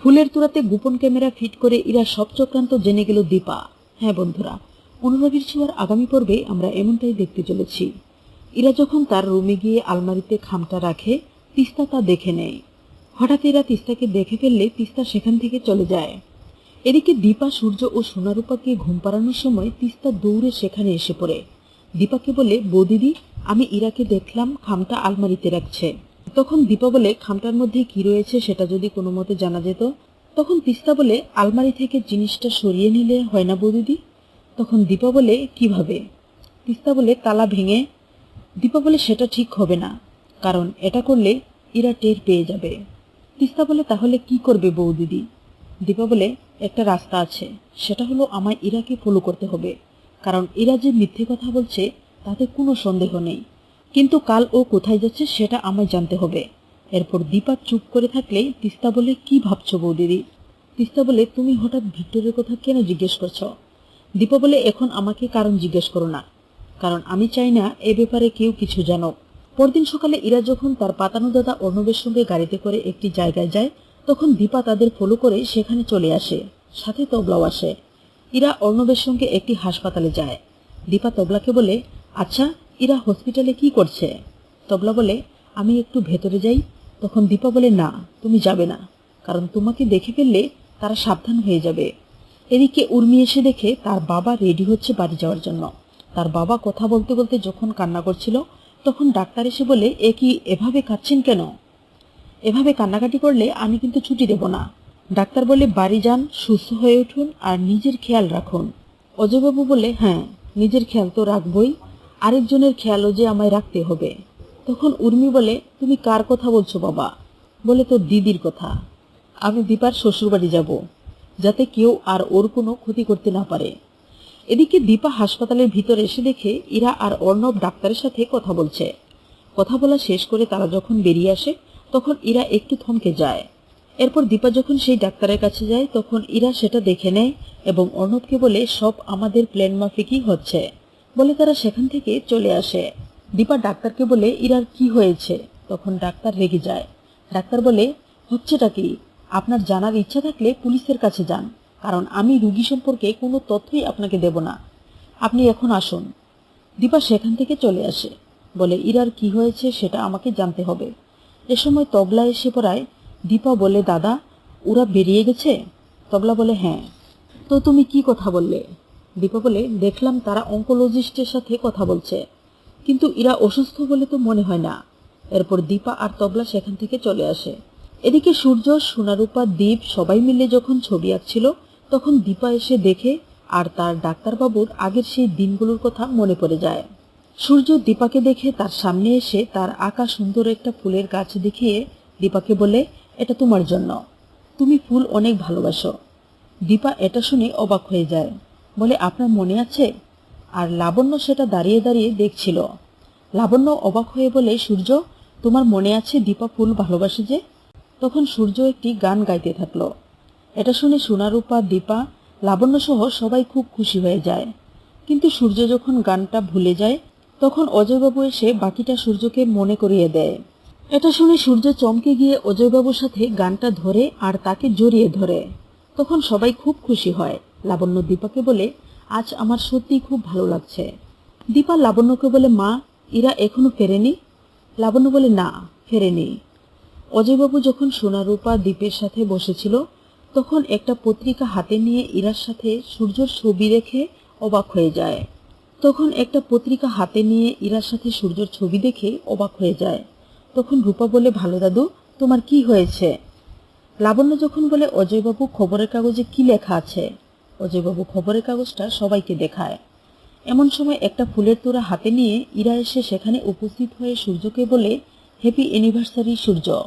ফুলের তুরাতে গোপন camera fit করে ইরা সব চক্রান্ত জেনে গেল দীপা। হ্যাঁ বন্ধুরা, অনুরাগীর ছোঁয়ার আগামী পর্বে আমরা এমনটাই দেখতে চলেছি। ইরা যখন তার রুমে গিয়ে আলমারিতে খামটা রাখে, তিস্তা তা দেখে নেয়। হঠাৎ এরা তিস্তাকে দেখে ফেললে তিস্তা সেখান থেকে চলে যায়। এদিকে দীপা, সূর্য ও সোনারূপাকে ঘুম পাড়ানোর সময় তিস্তা দৌড়ে সেখানে এসে পড়ে। দীপাকে বলে, বৌদিদি, আমি ইরাকে দেখলাম, খামটা আলমারিতে রাখছে। তখন দীপা বলে, খামটার মধ্যে কি রয়েছে সেটা যদি কোনো মতে জানা যেত? তখন তিস্তা বলে, আলমারি থেকে জিনিসটা সরিয়ে নিলে হয় না বৌদিদি তখন দীপা বলে, কীভাবে? তিস্তা বলে, তালা ভেঙে। দীপা বলে, সেটা ঠিক হবে না, কারণ এটা করলে ইরা টের পেয়ে যাবে। তিস্তা বলে, তাহলে কি করবে বৌদিদি দীপা বলে, একটা রাস্তা আছে, সেটা হলো আমায় ইরাকে ফলো করতে হবে, কারণ ইরা যে মিথ্যে কথা বলছে তাতে কোনো সন্দেহ নেই। কিন্তু কাল ও কোথায় যাচ্ছে সেটা আমায় জানতে হবে। এরপর দীপা চুপ করে থাকলে তিস্তা বলে, কি ভাবছ বৌদিদি? তিস্তা বলে, তুমি হঠাৎ ভিক্টরের কথা কেন জিজ্ঞেস করছ? দীপা বলে, এখন আমাকে কারণ জিজ্ঞেস করো না। কারণ আমি চাই না এ ব্যাপারে কেউ কিছু জানুক। পরদিন সকালে ইরা যখন তার পাতানো দাদা অর্ণবের সঙ্গে গাড়িতে করে একটি জায়গায় যায়, তখন দীপা তাদের ফলো করে সেখানে চলে আসে। সাথে তবলাও আসে। ইরা অর্ণবের সঙ্গে একটি হাসপাতালে যায়। দীপা তবলাকে বলে আচ্ছা ইরা হসপিটালে কি করছে? তবলা বলে, আমি একটু ভেতরে যাই। তখন দীপা বলে, না, তুমি যাবে না। কারণ তোমাকে দেখে ফেললে তারা সাবধান হয়ে যাবে। এদিকে উর্মি এসে দেখে তার বাবা রেডি হচ্ছে বাড়ি যাওয়ার জন্য। তার বাবা কথা বলতে বলতে যখন কান্না করছিল, তখন ডাক্তার এসে বলে, এ কি এভাবে কাঁদছেন কেন? এভাবে কান্নাকাটি করলে আমি কিন্তু ছুটি দেব না। ডাক্তার বলে, বাড়ি যান, সুস্থ হয়ে উঠুন আর নিজের খেয়াল রাখুন। অজয়বাবু বলে হ্যাঁ নিজের খেয়াল তো রাখবই। আরেকজনের খেয়ালও যে আমায় রাখতে হবে। তখন উর্মি বলে, তুমি কার কথা বলছো বাবা? বলে, তোর দিদির কথা। আমি দীপার শ্বশুরবাড়ি যাব, যাতে কেউ আর ওর কোনো ক্ষতি করতে না পারে। এদিকে দীপা হাসপাতালের ভিতর এসে দেখে ইরা আর অর্ণব ডাক্তারের সাথে কথা বলছে। কথা বলা শেষ করে তারা যখন বেরিয়ে আসে, তখন ইরা একটু থমকে যায়। এরপর দীপা যখন সেই ডাক্তারের কাছে যায়, তখন ইরা সেটা দেখে নেয় এবং অর্ণবকে বলে, সব আমাদের প্ল্যান মাফিকই হচ্ছে। বলে তারা সেখান থেকে চলে আসে। দীপা ডাক্তারকে বলে, ইরার কি হয়েছে? তখন ডাক্তার রেগে যায়। ডাক্তার বলে, হচ্ছেটা কি? আপনার জানার ইচ্ছা থাকলে পুলিশের কাছে যান, কারণ আমি রুগী সম্পর্কে কোনো তথ্যই আপনাকে দেব না। আপনি এখন আসুন। দীপা সেখান থেকে চলে আসে। বলে, ইরার কি হয়েছে সেটা আমাকে জানতে হবে। এ সময় তবলা এসে পড়ায়, দীপা বলে, দাদা, ওরা বেরিয়ে গেছে? তবলা বলে হ্যাঁ। তো তুমি কি কথা বললে? দীপা বলে দেখলাম তারা অঙ্কোলজিস্টের সাথে কথা বলছে। কিন্তু এরা অসুস্থ বলে তো মনে হয় না। এরপর দীপা আর তবলা সেখান থেকে চলে আসে। এদিকে সূর্য, সোনারূপা দ্বীপ সবাই মিলে যখন ছবি আঁকছিল, তখন দীপা এসে দেখে আর তার ডাক্তারবাবুর আগের সেই দিনগুলোর কথা মনে পড়ে যায়। সূর্য দীপাকে দেখে তার সামনে এসে তার আঁকা সুন্দর একটা ফুলের গাছ দেখিয়ে দীপাকে বলে, এটা তোমার জন্য। তুমি ফুল অনেক ভালোবাসো। দীপা এটা শুনে অবাক হয়ে যায়। বলে আপনার মনে আছে? আর লাবণ্য সেটা দাঁড়িয়ে দাঁড়িয়ে দেখছিল। লাবণ্য অবাক হয়ে বলে, সূর্য, তোমার মনে আছে দীপা ফুল ভালোবাসে যে? তখন সূর্য একটি গান গাইতে থাকল। এটা শুনে সোনারূপা, দীপা, লাবণ্য সহ সবাই খুব খুশি হয়ে যায়। কিন্তু সূর্য যখন গানটা ভুলে যায়, তখন অজয়বাবু এসে বাকিটা সূর্যকে মনে করিয়ে দেয়। এটা শুনে সূর্য চমকে গিয়ে অজয়বাবুর সাথে গানটা ধরে আর তাকে জড়িয়ে ধরে। তখন সবাই খুব খুশি হয়। লাবণ্য দীপাকে বলে, আজ আমার সত্যি খুব ভালো লাগছে। দীপা লাবণ্যকে বলে, মা, ইরা এখনও ফেরেনি? লাবণ্য বলে, না, ফেরেনি। অজয়বাবু যখন সোনারূপা দ্বীপের সাথে বসেছিল, তখন একটা পত্রিকা হাতে নিয়ে ইরার সাথে সূর্যর ছবি দেখে অবাক হয়ে যায়। তখন একটা পত্রিকা হাতে নিয়ে ইরার সাথে সূর্যর ছবি দেখে অবাক হয়ে যায়। তখন রূপা বলে, ভালো দাদু, তোমার কি হয়েছে? লাবণ্য যখন বলে, অজয়বাবু, খবরের কাগজে কি লেখা আছে? অজয়বাবু খবরের কাগজটা সবাইকে দেখায়। এমন সময় একটা ফুলের তোড়া হাতে নিয়ে ইরা এসে সেখানে উপস্থিত হয়ে সূর্যকে বলে হ্যাপি অ্যানিভার্সারি সূর্য।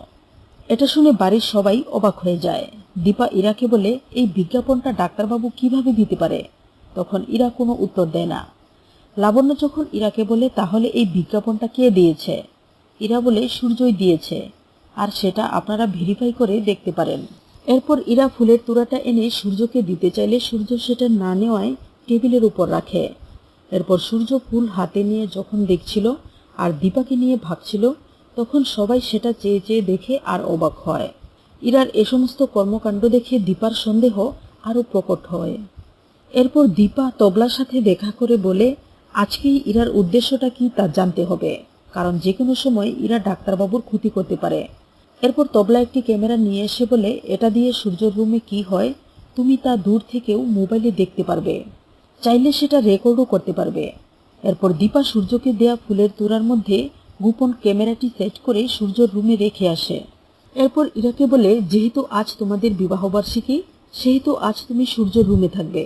এটা শুনে বাড়ির সবাই অবাক হয়ে যায়। দীপা ইরাকে বলে, এই বিজ্ঞাপনটা ডাক্তারবাবু কীভাবে দিতে পারে? তখন ইরা কোনো উত্তর দেয় না। লাবণ্য যখন ইরাকে বলে, তাহলে এই বিজ্ঞাপনটা কে দিয়েছে? ইরা বলে, সূর্যই দিয়েছে। আর সেটা আপনারা ভেরিফাই করে দেখতে পারেন। এরপর ইরা ফুলের তোড়াটা এনে সূর্যকে দিতে চাইলে সূর্য সেটা না নেওয়ায় টেবিলের উপর রাখে। এরপর সূর্য ফুল হাতে নিয়ে যখন দেখছিল আর দীপাকে নিয়ে ভাবছিল, তখন সবাই সেটা চেয়ে চেয়ে দেখে আর অবাক হয়। ইরার এ সমস্ত কর্মকাণ্ড দেখে দীপার সন্দেহ আরও প্রকট হয়। এরপর দীপা তবলার সাথে দেখা করে বলে, আজকেই ইরার উদ্দেশ্যটা কি তা জানতে হবে। কারণ যে কোনো সময় ইরা ডাক্তারবাবুর ক্ষতি করতে পারে। এরপর তবলা একটি ক্যামেরা নিয়ে এসে বলে, এটা দিয়ে সূর্যর রুমে কি হয়? তুমি তা দূর থেকেও মোবাইলে দেখতে পারবে। চাইলে সেটা রেকর্ডও করতে পারবে। এরপর দীপা সূর্যকে দেয়া ফুলের তোড়ার মধ্যে গোপন ক্যামেরাটি সেট করে সূর্যর রুমে রেখে আসে। এরপর ইরাকে বলে, যেহেতু আজ তোমাদের বিবাহবার্ষিকী, সেহেতু আজ তুমি সূর্যর রুমে থাকবে।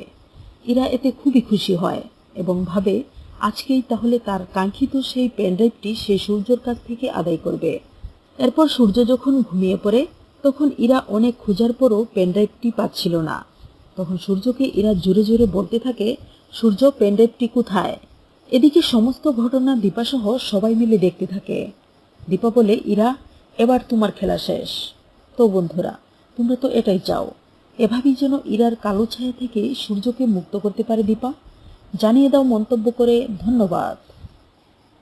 ইরা এতে খুবই খুশি হয় এবং ভাবে, আজকেই তাহলে তার কাঙ্ক্ষিত সেই পেনড্রাইভটি সে সূর্যর কাছ থেকে আদায় করবে। এরপর সূর্য যখন ঘুমিয়ে পড়ে, তখন ইরা অনেক খোঁজার পরও পেনড্রাইভটি পাচ্ছিল না। তখন সূর্যকে ইরা জোরে জোরে বলতে থাকে, সূর্য পেনড্রাইভটি কোথায়? এদিকে সমস্ত ঘটনা দীপাসহ সবাই মিলে দেখতে থাকে। দীপা বলে, ইরা, এবার তোমার খেলা শেষ। তো বন্ধুরা, তোমরা তো এটাই চাও। এভাবেই যেন ইরার কালো ছায়া থেকে সূর্যকে মুক্ত করতে পারে দীপা। জানিয়ে দাও মন্তব্য করে, ধন্যবাদ।